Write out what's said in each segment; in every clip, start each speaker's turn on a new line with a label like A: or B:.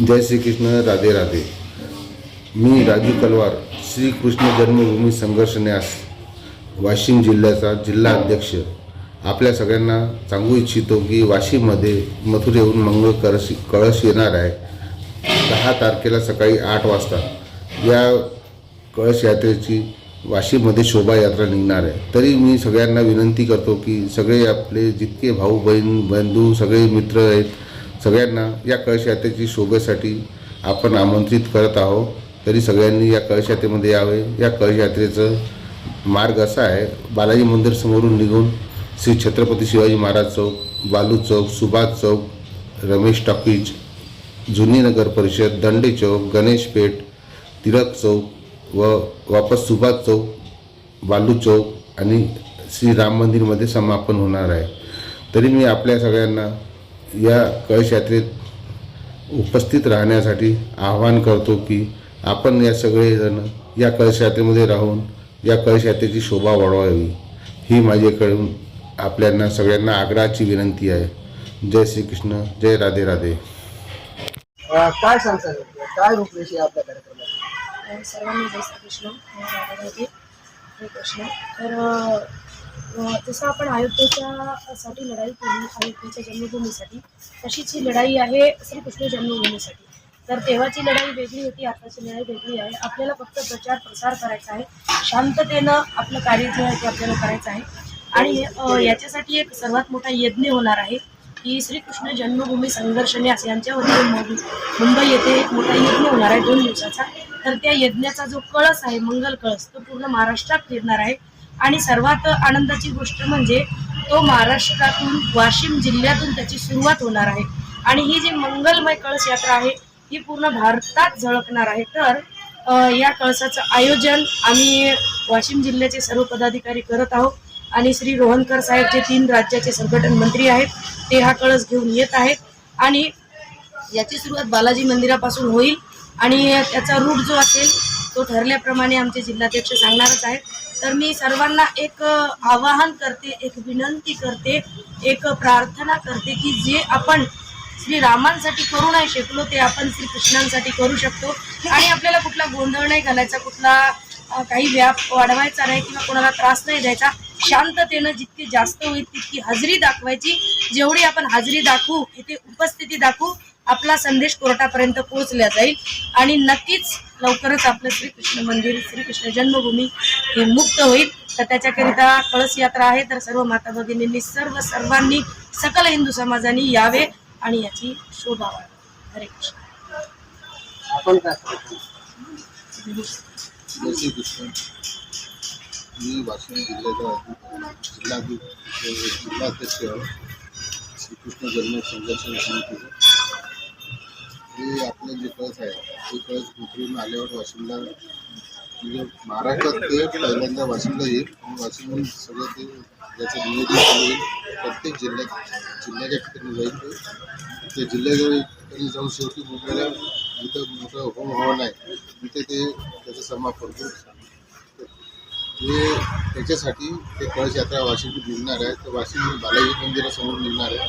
A: जय श्रीकृष्ण राधे राधे. मी राजू तलवार श्रीकृष्ण जन्मभूमी संघर्ष न्यास वाशिम जिल्ह्याचा जिल्हा अध्यक्ष. आपल्या सगळ्यांना सांगू इच्छितो की वाशिममध्ये मथुरेहून मंगळ कळश कळश येणार आहे. दहा तारखेला सकाळी आठ वाजता या कळश यात्रेची वाशिममध्ये शोभायात्रा निघणार आहे. तरी मी सगळ्यांना विनंती करतो की सगळे आपले जितके भाऊ बहीण बंधू सगळे मित्र आहेत सगळ्यांना या कळशयात्रेची शोभेसाठी आपण आमंत्रित करत आहोत. तरी सगळ्यांनी या कळश यावे. या कळशयात्रेचं मार्ग असा आहे बालाजी मंदिर समोरून निघून श्री छत्रपती शिवाजी महाराज चौक बालू चौक सुभाष चौक रमेश टॉकीज जुनी नगर परिषद दंडे चौक गणेश पेठ तिलक चौक व वापस सुभाष चौक बालू चौक आणि श्री राम मंदिरमध्ये समापन होणार आहे. तरी मी आपल्या सगळ्यांना या कळश यात्रेत उपस्थित राहण्यासाठी आवाहन करतो की आपण या सगळेजण या कळश यात्रेमध्ये राहून या कळश यात्रेची शोभा वाढवावी. ही माझ्याकडून आपल्यांना सगळ्यांना आग्रहाची विनंती आहे. जय श्रीकृष्ण जय राधे राधे.
B: काय सांगता काय रूपरेषा आपल्या कार्यक्रमात?
C: सर्वांना जय श्रीकृष्ण मी राधा राधे. कृष्ण तर जसं आपण अयोध्येच्या साठी लढाई केली अयोध्येच्या जन्मभूमीसाठी तशीच ही लढाई आहे श्रीकृष्ण जन्मभूमीसाठी. तर तेव्हाची लढाई वेगळी होती आताची लढाई वेगळी आहे. आपल्याला फक्त प्रचार प्रसार करायचा आहे. शांततेनं आपलं कार्य जे आहे ते आपल्याला करायचं आहे. आणि याच्यासाठी एक सर्वात मोठा यज्ञ होणार आहे की श्रीकृष्ण जन्मभूमी संघर्ष न्यास यांच्या वतीने मुंबई येथे एक मोठा यज्ञ होणार आहे दोन दिवसाचा. तर त्या यज्ञाचा जो कळस आहे मंगल कळस तो पूर्ण महाराष्ट्रात फिरणार आहे. आणि सर्वात आनंदाची गोष्ट म्हणजे तो महाराष्ट्रातून वाशिम जिल्ह्यातून त्याची सुरुवात होणार आहे. आणि ही जी मंगलमय कळस यात्रा आहे ही पूर्ण भारतात झळकणार आहे. तर या कळसाचं आयोजन आम्ही वाशिम जिल्ह्याचे सर्व पदाधिकारी करत आहोत. आणि श्री रोहनकर साहेब जे तीन राज्याचे संघटन मंत्री आहेत ते हा कळस घेऊन येत आहेत. आणि याची सुरुवात बालाजी मंदिरापासून होईल. आणि त्याचा रूट जो असेल तो ठरल्याप्रमाणे आमचे जिल्हाध्यक्ष सांगणारच आहेत. तर मी सर्वांना एक आवाहन करते एक विनंती करते एक प्रार्थना करते की जे आपण श्री रामांसाठी करू नाही शकलो ते आपण श्री कृष्णांसाठी करू शकतो. आणि आपल्याला कुठला गोंधळ नाही घालायचा कुठला काही व्याप वाढवायचा नाही किंवा कोणाला त्रास नाही द्यायचा. शांततेनं जितकी जास्त होईल तितकी हजेरी दाखवायची. जेवढी आपण हजेरी दाखवू इथे उपस्थिती दाखवू आपला संदेश कोर्टापर्यंत पोहोचला जाईल. आणि नक्कीच लवकरच आपलं श्रीकृष्ण मंदिर श्रीकृष्ण जन्मभूमी हे मुक्त होईल. तर त्याच्याकरिता कळस यात्रा आहे. तर सर्व माता भगिनींनी सर्व सर्वांनी सकल हिंदू समाजाने यावे आणि याची शोभा हरे कृष्ण.
B: आपण
D: मी वाशिम जिल्ह्याचा जिल्हाध्यक्ष श्रीकृष्ण जन्म संघर्ष समितीचं हे आपलं जे कळस आहे ते कळस उतरून आल्यावर वाशिमला म्हणजे महाराष्ट्रात ते पहिल्यांदा वाशिमला येईल. आणि वाशिमहून सगळं ते त्याचं नियोजन होईल प्रत्येक जिल्ह्यात जिल्ह्याच्या ठिकाणी जाईल ते. त्या जिल्ह्याच्या ठिकाणी जाऊन शेवटी मुंबईला जिथं मोठं होम हवन आहे तिथे ते त्याचं समापन करतो. ते त्याच्यासाठी ते कळश यात्रा वाशिम निघणार आहे. तर वाशिम बालाजी मंदिरासमोर निघणार आहे.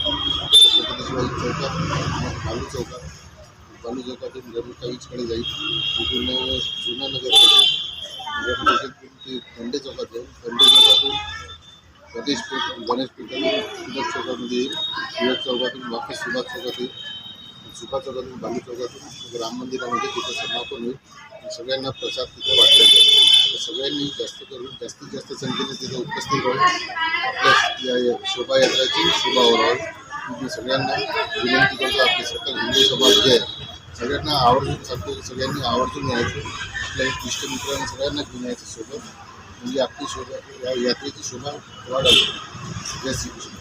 D: छत्रपती शिवाजी चौकात मग बालू चौकात बालू चौकातून गरुकाईचकडे जाईल. तिथून जुना नगर परिषद ते खंडे चौकात जाईल. खंडे चौकातून गणेश गणेश पेठातून सुभाष चौकामध्ये येईल. सुभाष चौकातून वापस सुभाष चौकात येईल सुभाष चौकातून बाली चौकातून राम मंदिरामध्ये तिथं समापन होईल. सगळ्यांना प्रसाद तिथे वाटला जाईल. तर सगळ्यांनी जास्त करून जास्तीत जास्त संख्येने तिथे उपस्थित राहून आपल्या या शोभायात्राची शोभा ओढावी मी सगळ्यांना विनंती करतो आपले सकल हिंदू समाज जे आहे सगळ्यांना आवर्जून सांगतो सगळ्यांनी आवर्जून यायचं. आपल्या इष्टमित्रांना सगळ्यांना घेऊन यायचं सोबत म्हणजे आपली शोभा या यात्रेची शोभा वाढावी. जय श्रीकृष्ण.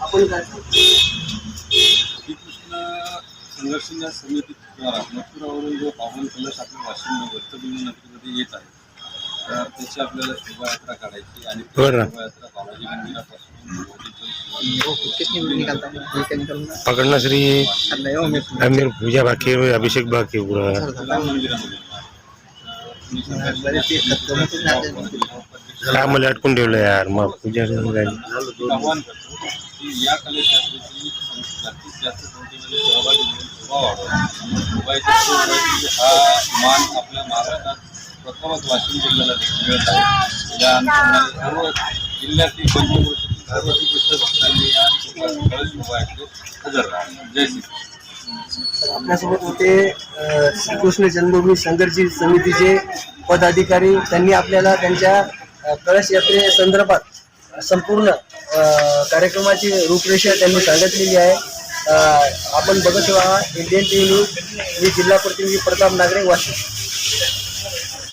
B: आपण काय सांगता?
E: श्रीकृष्ण संघर्षण समितीद्वारा मथुरावरून जो पावन कलश आपल्या वाशिम वत्सबिंदू नगरीमध्ये येत आहे. तर त्याची आपल्याला शोभायात्रा काढायची आणि
F: बरं.
E: शोभायात्रा बालाजी मंदिरापासून
F: पकडना श्री आमिर पूजा बाकी आहे, अभिषेक बाकी पुरा.
E: मंदिरामध्ये.
F: काय मला अटकून ठेवलं यार मग पूजा झाली.
E: आव्हान करतो की या कलश यात्रेची जास्तीत जास्त संख्येमध्ये सहभागी होऊन शोभा वाढवा. शोभाच्या शोभाची हा मान आपल्या महाराष्ट्रात प्रथमच वाशिम जिल्ह्याला मिळत आहे. या अनुषंगाने सर्व जिल्ह्यातील पंचक्रोशीतील सर्व श्रीकृष्ण भक्तांनी या कळस शोभायात्रेत हजर राहा. जय श्री
B: आपल्यासोबत होते श्रीकृष्ण जन्मभूमी संघर्ष समितीचे पदाधिकारी. त्यांनी आपल्याला त्यांच्या कळश यात्रे संदर्भात संपूर्ण कार्यक्रमाची रूपरेषा त्यांनी सांगितलेली आहे. आपण बघत राहा इंडियन टी न्यूज मी जिल्हा प्रतिनिधी प्रताप नागरे वाशिम.